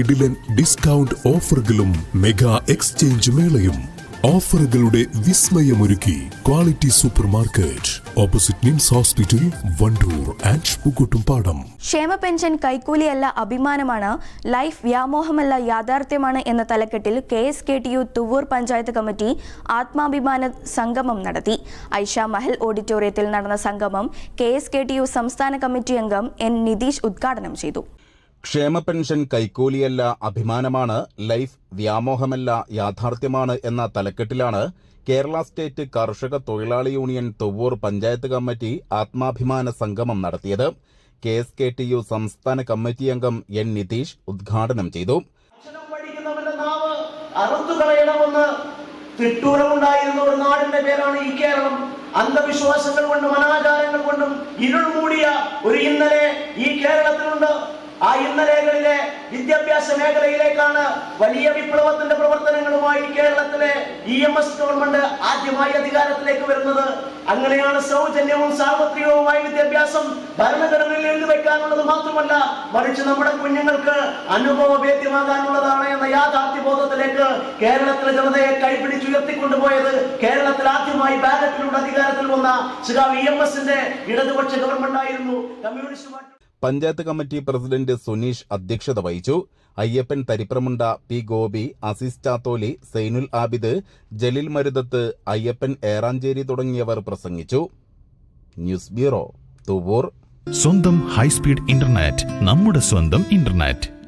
കിടിലൻ ഡിസ്കൗണ്ട് ഓഫറുകളും mega exchange മേളയും. ഓഫറുകളുടെ വിസ്മയമൊരുക്കി quality super market opposite NIMS hospital Wandoor and Pookkottumpadam ക്ഷേമ പെൻഷൻ കൈക്കൂലിയല്ല അഭിമാനമാണ്. ലൈഫ് വ്യാമോഹമല്ല യാഥാർത്ഥ്യമാണ് എന്ന തലക്കെട്ടിൽ K S K T U Thuvvur panchayat committee ആത്മാഭിമാന സംഗമം നടത്തി. ഐഷ മഹൽ ഓഡിറ്റോറിയത്തിൽ നടന്ന സംഗമം K S K T U സംസ്ഥാന കമ്മിറ്റി അംഗം എൻ നിതീഷ് ഉദ്ഘാടനം ചെയ്തു. ക്ഷേമ പെൻഷൻ കൈക്കൂലിയല്ല അഭിമാനമാണ് ലൈഫ് വ്യാമോഹമല്ല യാഥാർത്ഥ്യമാണ് എന്ന തലക്കെട്ടിലാണ് കേരള സ്റ്റേറ്റ് കർഷക തൊഴിലാളി യൂണിയൻ തൊവ്വൂർ പഞ്ചായത്ത് കമ്മിറ്റി ആത്മാഭിമാന സംഗമം നടത്തിയത്. K S K T U സംസ്ഥാന കമ്മിറ്റി അംഗം എൻ നിതീഷ് ഉദ്ഘാടനം ചെയ്തു. പേരാണ് ഈ കേരളം. അന്ധവിശ്വാസങ്ങൾ കൊണ്ടും അനാചാരങ്ങൾ കൊണ്ടും ഇരുൾ മൂടിയ ഒരു ഇന്നലെ ഈ കേരളത്തിലുണ്ട്. ആ ഇന്നലെകളിലെ വിദ്യാഭ്യാസ മേഖലയിലേക്കാണ് വലിയ വിപ്ലവത്തിന്റെ പ്രവർത്തനങ്ങളുമായി കേരളത്തിലെ ഇ എം എസ് ഗവൺമെന്റ് ആദ്യമായി അധികാരത്തിലേക്ക് വരുന്നത്. അങ്ങനെയാണ് സൗജന്യവും സാർവത്രികവുമായ വിദ്യാഭ്യാസം ഭരണഘടനയിൽ എഴുതി വയ്ക്കാനുള്ളത് മാത്രമല്ല മറിച്ച് നമ്മുടെ കുഞ്ഞുങ്ങൾക്ക് അനുഭവവേദ്യമാകാനുള്ളതാണ് എന്ന യാഥാർത്ഥ്യ ബോധത്തിലേക്ക് കേരളത്തിലെ ജനതയെ കൈപിടിച്ചുയർത്തിക്കൊണ്ടുപോയത്. കേരളത്തിൽ ആദ്യമായി ബാലറ്റിലൂടെ അധികാരത്തിൽ വന്ന ശ്രീ ഇ എം എസിന്റെ ഇടതുപക്ഷ ഗവൺമെന്റ് ആയിരുന്നു. Communist panchayat committee president Suneesh അധ്യക്ഷത വഹിച്ചു. അയ്യപ്പൻ തരിപ്രമുണ്ട പി ഗോപി അസീസ് ചാത്തോലി സൈനുൽ ആബിദ് ജലീൽ മരുതത്ത് അയ്യപ്പൻ ഏറാഞ്ചേരി തുടങ്ങിയവർ പ്രസംഗിച്ചു. News bureau Thuvvur. സ്വന്തം ഹൈസ്പീഡ് ഇന്റർനെറ്റ് നമ്മുടെ സ്വന്തം ഇന്റർനെറ്റ്.